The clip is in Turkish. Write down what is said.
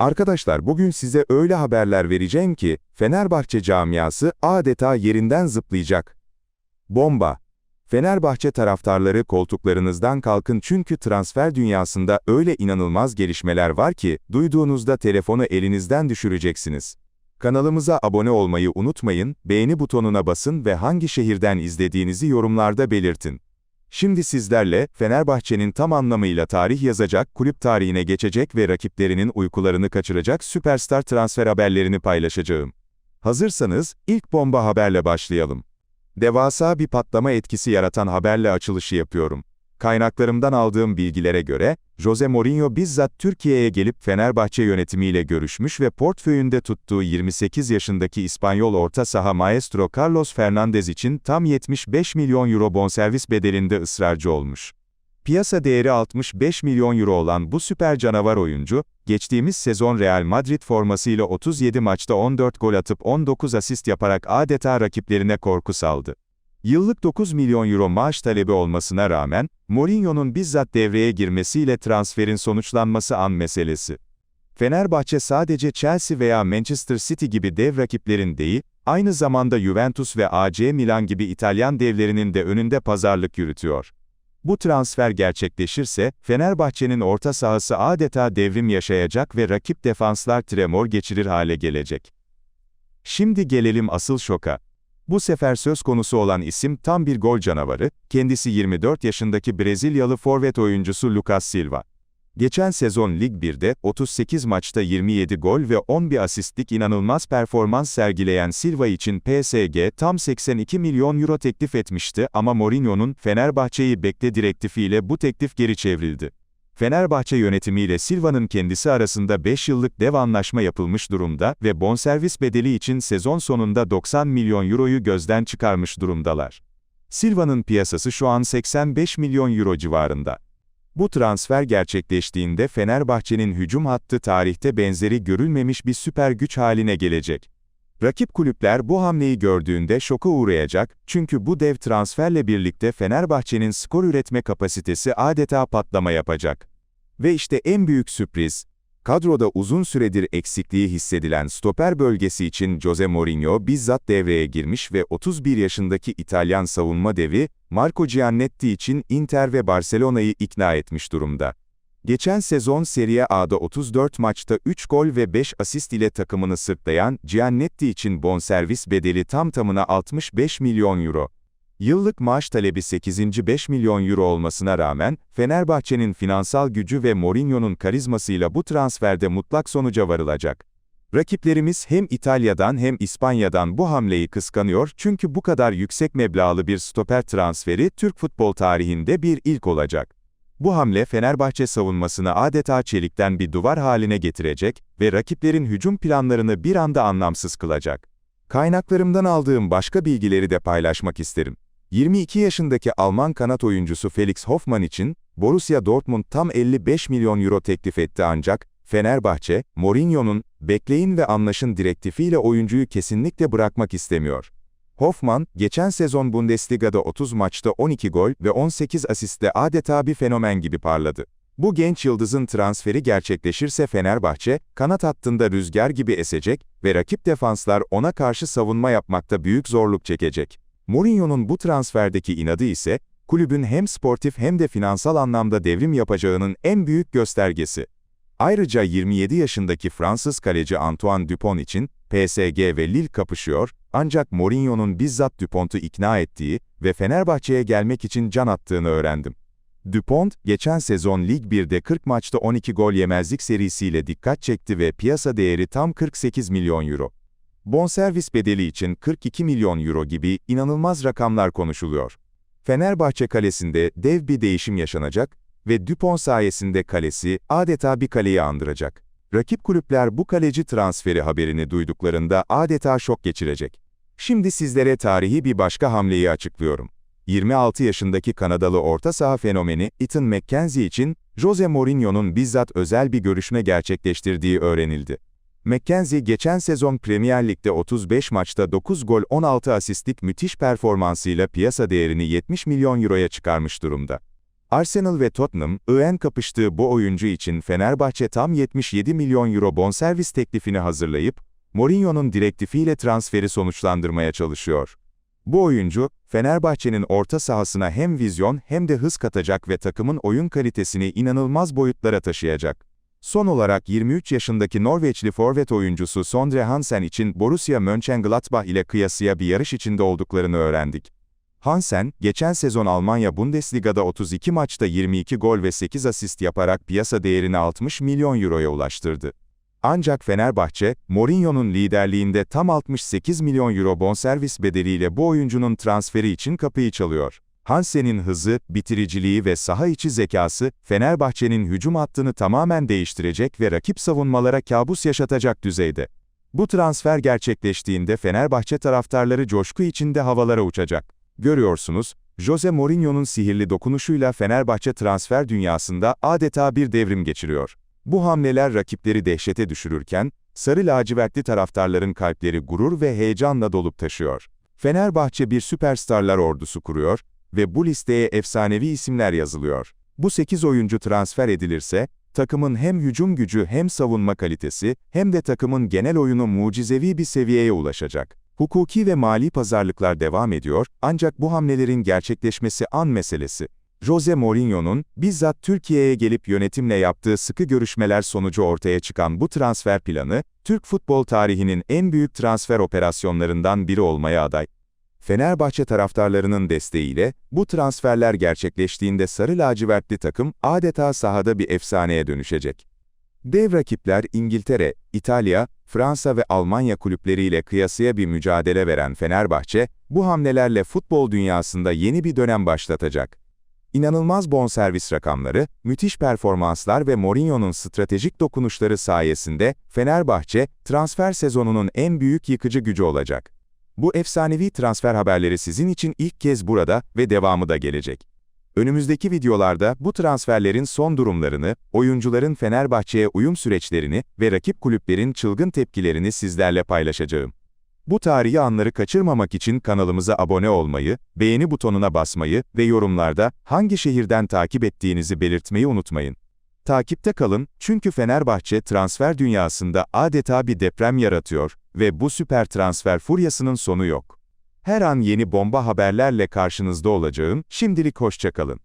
Arkadaşlar bugün size öyle haberler vereceğim ki Fenerbahçe camiası adeta yerinden zıplayacak. Bomba! Fenerbahçe taraftarları koltuklarınızdan kalkın çünkü transfer dünyasında öyle inanılmaz gelişmeler var ki duyduğunuzda telefonu elinizden düşüreceksiniz. Kanalımıza abone olmayı unutmayın, beğeni butonuna basın ve hangi şehirden izlediğinizi yorumlarda belirtin. Şimdi sizlerle, Fenerbahçe'nin tam anlamıyla tarih yazacak, kulüp tarihine geçecek ve rakiplerinin uykularını kaçıracak süperstar transfer haberlerini paylaşacağım. Hazırsanız, ilk bomba haberle başlayalım. Devasa bir patlama etkisi yaratan haberle açılışı yapıyorum. Kaynaklarımdan aldığım bilgilere göre, Jose Mourinho bizzat Türkiye'ye gelip Fenerbahçe yönetimiyle görüşmüş ve portföyünde tuttuğu 28 yaşındaki İspanyol orta saha maestro Carlos Fernandez için tam 75 milyon euro bonservis bedelinde ısrarcı olmuş. Piyasa değeri 65 milyon euro olan bu süper canavar oyuncu, geçtiğimiz sezon Real Madrid formasıyla 37 maçta 14 gol atıp 19 asist yaparak adeta rakiplerine korku saldı. Yıllık 9 milyon euro maaş talebi olmasına rağmen, Mourinho'nun bizzat devreye girmesiyle transferin sonuçlanması an meselesi. Fenerbahçe sadece Chelsea veya Manchester City gibi dev rakiplerin değil, aynı zamanda Juventus ve AC Milan gibi İtalyan devlerinin de önünde pazarlık yürütüyor. Bu transfer gerçekleşirse, Fenerbahçe'nin orta sahası adeta devrim yaşayacak ve rakip defanslar tremor geçirir hale gelecek. Şimdi gelelim asıl şoka. Bu sefer söz konusu olan isim tam bir gol canavarı, kendisi 24 yaşındaki Brezilyalı forvet oyuncusu Lucas Silva. Geçen sezon Lig 1'de 38 maçta 27 gol ve 11 asistlik inanılmaz performans sergileyen Silva için PSG tam 82 milyon euro teklif etmişti ama Mourinho'nun Fenerbahçe'yi bekle direktifiyle bu teklif geri çevrildi. Fenerbahçe yönetimiyle Silva'nın kendisi arasında 5 yıllık dev anlaşma yapılmış durumda ve bonservis bedeli için sezon sonunda 90 milyon euroyu gözden çıkarmış durumdalar. Silva'nın piyasası şu an 85 milyon euro civarında. Bu transfer gerçekleştiğinde Fenerbahçe'nin hücum hattı tarihte benzeri görülmemiş bir süper güç haline gelecek. Rakip kulüpler bu hamleyi gördüğünde şoka uğrayacak, çünkü bu dev transferle birlikte Fenerbahçe'nin skor üretme kapasitesi adeta patlama yapacak. Ve işte en büyük sürpriz, kadroda uzun süredir eksikliği hissedilen stoper bölgesi için Jose Mourinho bizzat devreye girmiş ve 31 yaşındaki İtalyan savunma devi, Marco Giannetti için Inter ve Barcelona'yı ikna etmiş durumda. Geçen sezon Serie A'da 34 maçta 3 gol ve 5 asist ile takımını sırtlayan Giannetti için bonservis bedeli tam tamına 65 milyon euro. Yıllık maaş talebi 8. 5 milyon euro olmasına rağmen, Fenerbahçe'nin finansal gücü ve Mourinho'nun karizmasıyla bu transferde mutlak sonuca varılacak. Rakiplerimiz hem İtalya'dan hem İspanya'dan bu hamleyi kıskanıyor çünkü bu kadar yüksek meblağlı bir stoper transferi Türk futbol tarihinde bir ilk olacak. Bu hamle Fenerbahçe savunmasını adeta çelikten bir duvar haline getirecek ve rakiplerin hücum planlarını bir anda anlamsız kılacak. Kaynaklarımdan aldığım başka bilgileri de paylaşmak isterim. 22 yaşındaki Alman kanat oyuncusu Felix Hoffmann için, Borussia Dortmund tam 55 milyon euro teklif etti ancak, Fenerbahçe, Mourinho'nun, bekleyin ve anlaşın direktifiyle oyuncuyu kesinlikle bırakmak istemiyor. Hoffmann, geçen sezon Bundesliga'da 30 maçta 12 gol ve 18 asistle adeta bir fenomen gibi parladı. Bu genç yıldızın transferi gerçekleşirse Fenerbahçe, kanat hattında rüzgar gibi esecek ve rakip defanslar ona karşı savunma yapmakta büyük zorluk çekecek. Mourinho'nun bu transferdeki inadı ise, kulübün hem sportif hem de finansal anlamda devrim yapacağının en büyük göstergesi. Ayrıca 27 yaşındaki Fransız kaleci Antoine Dupont için, PSG ve Lille kapışıyor, ancak Mourinho'nun bizzat Dupont'u ikna ettiği ve Fenerbahçe'ye gelmek için can attığını öğrendim. Dupont, geçen sezon Lig 1'de 40 maçta 12 gol yemezlik serisiyle dikkat çekti ve piyasa değeri tam 48 milyon euro. Bonservis bedeli için 42 milyon euro gibi inanılmaz rakamlar konuşuluyor. Fenerbahçe kalesinde dev bir değişim yaşanacak ve Dupont sayesinde kalesi adeta bir kaleyi andıracak. Rakip kulüpler bu kaleci transferi haberini duyduklarında adeta şok geçirecek. Şimdi sizlere tarihi bir başka hamleyi açıklıyorum. 26 yaşındaki Kanadalı orta saha fenomeni Ethan McKenzie için Jose Mourinho'nun bizzat özel bir görüşme gerçekleştirdiği öğrenildi. McKenzie geçen sezon Premier Lig'de 35 maçta 9 gol 16 asistlik müthiş performansıyla piyasa değerini 70 milyon euroya çıkarmış durumda. Arsenal ve Tottenham, ön kapıştığı bu oyuncu için Fenerbahçe tam 77 milyon euro bonservis teklifini hazırlayıp, Mourinho'nun direktifiyle transferi sonuçlandırmaya çalışıyor. Bu oyuncu, Fenerbahçe'nin orta sahasına hem vizyon hem de hız katacak ve takımın oyun kalitesini inanılmaz boyutlara taşıyacak. Son olarak 23 yaşındaki Norveçli forvet oyuncusu Sondre Hansen için Borussia Mönchengladbach ile kıyasıya bir yarış içinde olduklarını öğrendik. Hansen, geçen sezon Almanya Bundesliga'da 32 maçta 22 gol ve 8 asist yaparak piyasa değerini 60 milyon euroya ulaştırdı. Ancak Fenerbahçe, Mourinho'nun liderliğinde tam 68 milyon euro bonservis bedeliyle bu oyuncunun transferi için kapıyı çalıyor. Hansen'in hızı, bitiriciliği ve saha içi zekası, Fenerbahçe'nin hücum hattını tamamen değiştirecek ve rakip savunmalara kabus yaşatacak düzeyde. Bu transfer gerçekleştiğinde Fenerbahçe taraftarları coşku içinde havalara uçacak. Görüyorsunuz, Jose Mourinho'nun sihirli dokunuşuyla Fenerbahçe transfer dünyasında adeta bir devrim geçiriyor. Bu hamleler rakipleri dehşete düşürürken, sarı lacivertli taraftarların kalpleri gurur ve heyecanla dolup taşıyor. Fenerbahçe bir süperstarlar ordusu kuruyor ve bu listeye efsanevi isimler yazılıyor. Bu 8 oyuncu transfer edilirse, takımın hem hücum gücü hem savunma kalitesi, hem de takımın genel oyunu mucizevi bir seviyeye ulaşacak. Hukuki ve mali pazarlıklar devam ediyor, ancak bu hamlelerin gerçekleşmesi an meselesi. Jose Mourinho'nun bizzat Türkiye'ye gelip yönetimle yaptığı sıkı görüşmeler sonucu ortaya çıkan bu transfer planı, Türk futbol tarihinin en büyük transfer operasyonlarından biri olmaya aday. Fenerbahçe taraftarlarının desteğiyle, bu transferler gerçekleştiğinde sarı lacivertli takım adeta sahada bir efsaneye dönüşecek. Dev rakipler İngiltere, İtalya, Fransa ve Almanya kulüpleriyle kıyasıya bir mücadele veren Fenerbahçe, bu hamlelerle futbol dünyasında yeni bir dönem başlatacak. İnanılmaz bonservis rakamları, müthiş performanslar ve Mourinho'nun stratejik dokunuşları sayesinde Fenerbahçe, transfer sezonunun en büyük yıkıcı gücü olacak. Bu efsanevi transfer haberleri sizin için ilk kez burada ve devamı da gelecek. Önümüzdeki videolarda bu transferlerin son durumlarını, oyuncuların Fenerbahçe'ye uyum süreçlerini ve rakip kulüplerin çılgın tepkilerini sizlerle paylaşacağım. Bu tarihi anları kaçırmamak için kanalımıza abone olmayı, beğeni butonuna basmayı ve yorumlarda hangi şehirden takip ettiğinizi belirtmeyi unutmayın. Takipte kalın, çünkü Fenerbahçe transfer dünyasında adeta bir deprem yaratıyor ve bu süper transfer furyasının sonu yok. Her an yeni bomba haberlerle karşınızda olacağım, şimdilik hoşçakalın.